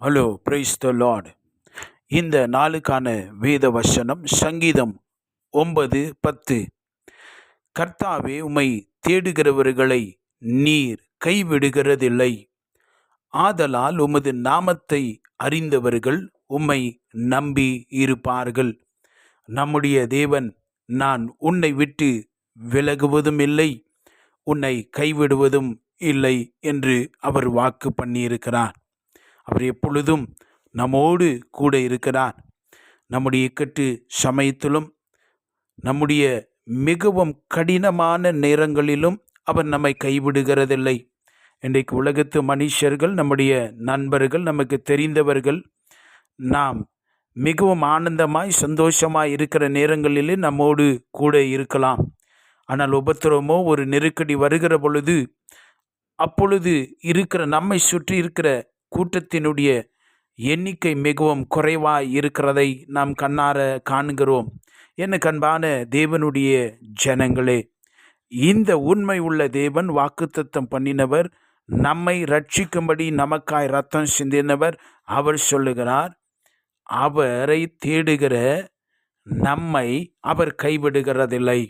Hello praise the Lord இந்த நாளுக்கான வேத வசனம் சங்கீதம் ஒன்பது பத்து. கர்த்தாவே உம்மை தேடுகிறவர்களை நீர் கைவிடுகிறதில்லை. ஆதலால் உமது நாமத்தை அறிந்தவர்கள் உம்மை நம்பி இருப்பார்கள். நம்முடைய தேவன் நான் உன்னை விட்டு விலகுவதும் இல்லை உன்னை கைவிடுவதும் இல்லை என்று அவர் வாக்கு பண்ணியிருக்கிறார். அவர் எப்பொழுதும் நம்மோடு கூட இருக்கிறார். நம்முடைய இக்கட்டு சமயத்திலும் நம்முடைய மிகவும் கடினமான நேரங்களிலும் அவர் நம்மை கைவிடுகிறதில்லை. இன்றைக்கு உலகத்து மனுஷர்கள் நம்முடைய நண்பர்கள் நமக்கு தெரிந்தவர்கள் நாம் மிகவும் ஆனந்தமாய் சந்தோஷமாய் இருக்கிற நேரங்களிலே நம்மோடு கூட இருக்கலாம். ஆனால் உபத்திரமோ ஒரு நெருக்கடி வருகிற பொழுது அப்பொழுது இருக்கிற நம்மை சுற்றி இருக்கிற கூட்டத்தினுடைய எண்ணிக்கை மிகவும் குறைவாய் இருக்கிறதை நாம் கண்ணார காண்கிறோம். என்ன கண்பான தேவனுடைய ஜனங்களே இந்த உண்மை உள்ள தேவன் வாக்குத்தத்தம் பண்ணினவர் நம்மை ரட்சிக்கும்படி நமக்காய் ரத்தம் சிந்தினவர் அவர் சொல்லுகிறார். அவரை தேடுகிற நம்மை அவர் கைவிடுகிறதில்லை.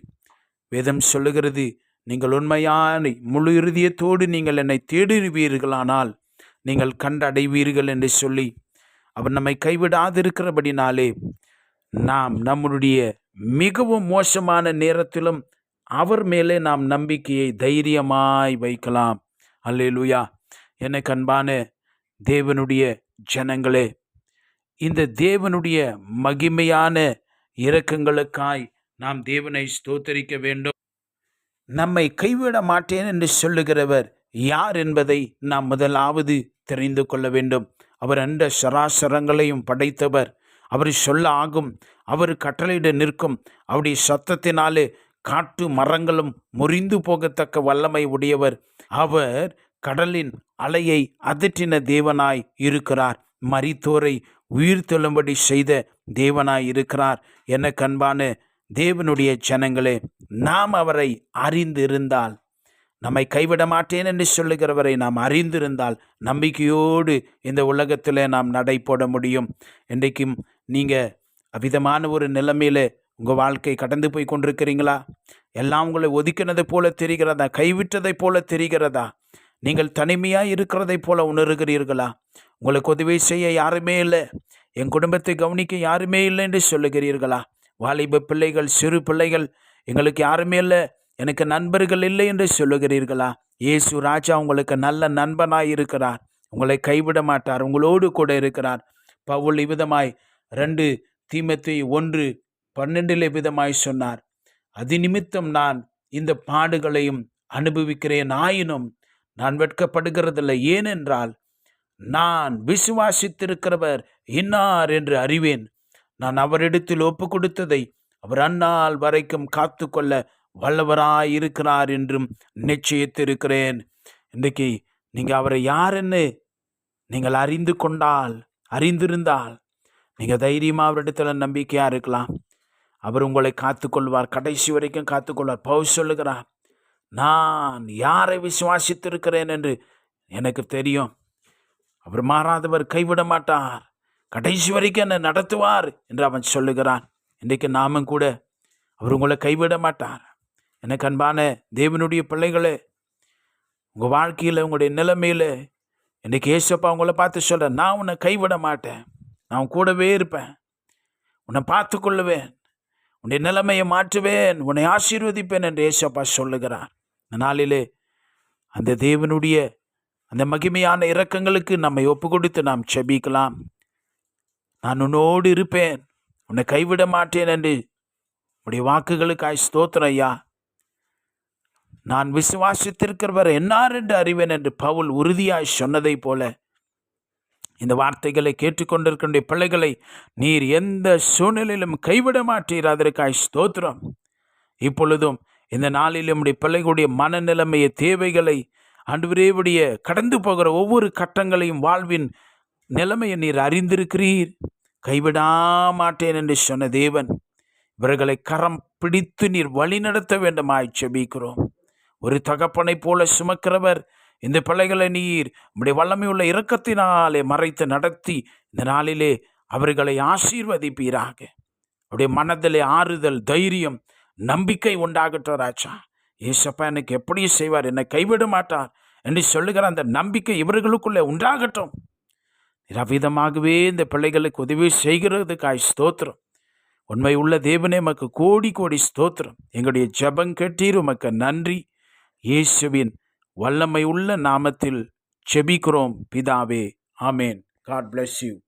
வேதம் சொல்லுகிறது நீங்கள் உண்மையான முழு இறுதியத்தோடு நீங்கள் என்னை தேடுவீர்களானால் நீங்கள் கண்டடைவீர்கள் என்று சொல்லி அவர் நம்மை கைவிடாதிருக்கிறபடினாலே நாம் நம்முடைய மிகவும் மோசமான நேரத்திலும் அவர் மேலே நாம் நம்பிக்கையை தைரியமாய் வைக்கலாம். அல்லேலூயா. என்னை கண்பான தேவனுடைய ஜனங்களே இந்த தேவனுடைய மகிமையான இரக்கங்களுக்காய் நாம் தேவனை ஸ்தோத்தரிக்க வேண்டும். நம்மை கைவிட மாட்டேன் என்று சொல்லுகிறவர் யார் என்பதை நாம் முதலாவது தெரிந்து கொள்ள வேண்டும். அவர் அந்த சராசரங்களையும் படைத்தவர். அவர் சொல்ல ஆகும் அவர் கட்டளையிட நிற்கும். அவருடைய சத்தத்தினாலே காட்டு மரங்களும் முறிந்து போகத்தக்க வல்லமை உடையவர். அவர் கடலின் அலையை அதற்றின தேவனாய் இருக்கிறார். மரித்தோரை உயிர் தெழும்படி செய்த தேவனாய் இருக்கிறார். என கண்பான தேவனுடைய ஜனங்களே நாம் அவரை அறிந்திருந்தால் நம்மை கைவிட மாட்டேன் என்று சொல்லுகிறவரை நாம் அறிந்திருந்தால் நம்பிக்கையோடு இந்த உலகத்தில் நாம் நடை போட முடியும். இன்றைக்கும் நீங்கள் அவ்விதமான ஒரு நிலைமையில் உங்கள் வாழ்க்கை கடந்து போய் கொண்டிருக்கிறீங்களா? எல்லாம் உங்களை ஒதுக்கினதை போல தெரிகிறதா? கைவிட்டதை போல தெரிகிறதா? நீங்கள் தனிமையாக இருக்கிறதை போல உணர்கிறீர்களா? உங்களுக்கு உதவி செய்ய யாருமே இல்லை. என் குடும்பத்தை கவனிக்க யாருமே இல்லை என்று சொல்லுகிறீர்களா? வாலிப பிள்ளைகள் சிறு பிள்ளைகள் எங்களுக்கு யாருமே இல்லை. எனக்கு நண்பர்கள் இல்லை என்று சொல்லுகிறீர்களா? இயேசு ராஜா உங்களுக்கு நல்ல நண்பனாய் இருக்கிறார். உங்களை கைவிட மாட்டார் உங்களோடு கூட இருக்கிறார். பவுல் இவ்விதமாய் ரெண்டு தீமத்தை ஒன்று பன்னெண்டிலே விதமாய் சொன்னார். அது நிமித்தம் நான் இந்த பாடுகளையும் அனுபவிக்கிறேன். ஆயினும் நான் வெட்கப்படுகிறதில்லை. ஏனென்றால் நான் விசுவாசித்திருக்கிறவர் இன்னார் என்று அறிவேன். நான் அவரிடத்தில் ஒப்பு கொடுத்ததை அவர் அன்னால் வரைக்கும் காத்து கொள்ள வல்லவராயிருக்கிறார் என்றும் நிச்சயித்திருக்கிறேன். இன்றைக்கு நீங்கள் அவரை யாருன்னு நீங்கள் அறிந்து கொண்டால் அறிந்திருந்தால் நீங்கள் தைரியமாக அவரிடத்தில் நம்பிக்கையாக இருக்கலாம். அவர் உங்களை காத்துக்கொள்வார் கடைசி வரைக்கும் காத்துக்கொள்வார். பவு சொல்லுகிறார் நான் யாரை விசுவாசித்திருக்கிறேன் என்று எனக்கு தெரியும். அவர் மாறாதவர் கைவிட மாட்டார். கடைசி வரைக்கும் என்னை நடத்துவார் என்று அவன் சொல்லுகிறான். இன்றைக்கு நாமும் கூட அவர் உங்களை கைவிட மாட்டார். எனக்கு அன்பான தேவனுடைய பிள்ளைகளே உங்கள் வாழ்க்கையில் உங்களுடைய நிலைமையில் இன்றைக்கி ஏசப்பா உங்களை பார்த்து சொல்கிறேன் நான் உன்னை கைவிட மாட்டேன். நான் கூடவே இருப்பேன். உன்னை பார்த்து கொள்ளுவேன் உன்னுடைய நிலைமையை மாற்றுவேன். உன்னை ஆசீர்வதிப்பேன் என்று ஏசப்பா சொல்லுகிறார். இந்த நாளிலே அந்த தேவனுடைய அந்த மகிமையான இரக்கங்களுக்கு நம்மை ஒப்பு கொடுத்து நாம் செபிக்கலாம். நான் உன்னோடு இருப்பேன். உன்னை கைவிட மாட்டேன் என்று உடைய வாக்குகளுக்காய் ஸ்தோத்திரம் ஐயா. நான் விசுவாசித்திருக்கிறவர் என்னார் என்று அறிவேன் என்று பவுல் உறுதியாய் சொன்னதைப் போல இந்த வார்த்தைகளை கேட்டுக்கொண்டிருக்கின்ற பிள்ளைகளை நீர் எந்த சூழ்நிலையிலும் கைவிட மாட்டீர். அதற்காய் ஸ்தோத்திரம். இப்பொழுதும் இந்த நாளில் நம்முடைய பிள்ளைகளுடைய மனநிலைமைய தேவைகளை அன்றுவரேவுடைய கடந்து போகிற ஒவ்வொரு கட்டங்களையும் வாழ்வின் நிலைமையை நீர் அறிந்திருக்கிறீர். கைவிடா மாட்டேன் என்று சொன்ன தேவன் இவர்களை கரம் பிடித்து நீர் வழி நடத்த வேண்டுமாய் செபிக்கிறோம். ஒரு தகப்பனைப் போல சுமக்கிறவர். இந்த பிள்ளைகளை நீர் உம்முடைய வல்லமை உள்ள இரக்கத்தினாலே மறைத்து நடத்தி இந்த நாளிலே அவர்களை ஆசீர்வதிப்பீராக. அவருடைய மனதிலே ஆறுதல் தைரியம் நம்பிக்கை உண்டாகட்டும் ராஜா. ஏசப்பா எனக்கு எப்படி செய்வார்? என்னை கைவிட மாட்டார் என்று சொல்லுகிற அந்த நம்பிக்கை இவர்களுக்குள்ளே உண்டாகட்டும். ரவிதமாகவே இந்த பிள்ளைகளுக்கு உதவி செய்கிறதுக்காய் ஸ்தோத்திரம். உண்மை உள்ள தேவனே மக்கு கோடி கோடி ஸ்தோத்திரம். எங்களுடைய ஜபம் கேட்டீர் உமக்கு நன்றி. இயேசுவின் வல்லமை உள்ள நாமத்தில் செபிக்கிறோம் பிதாவே. ஆமேன். God bless you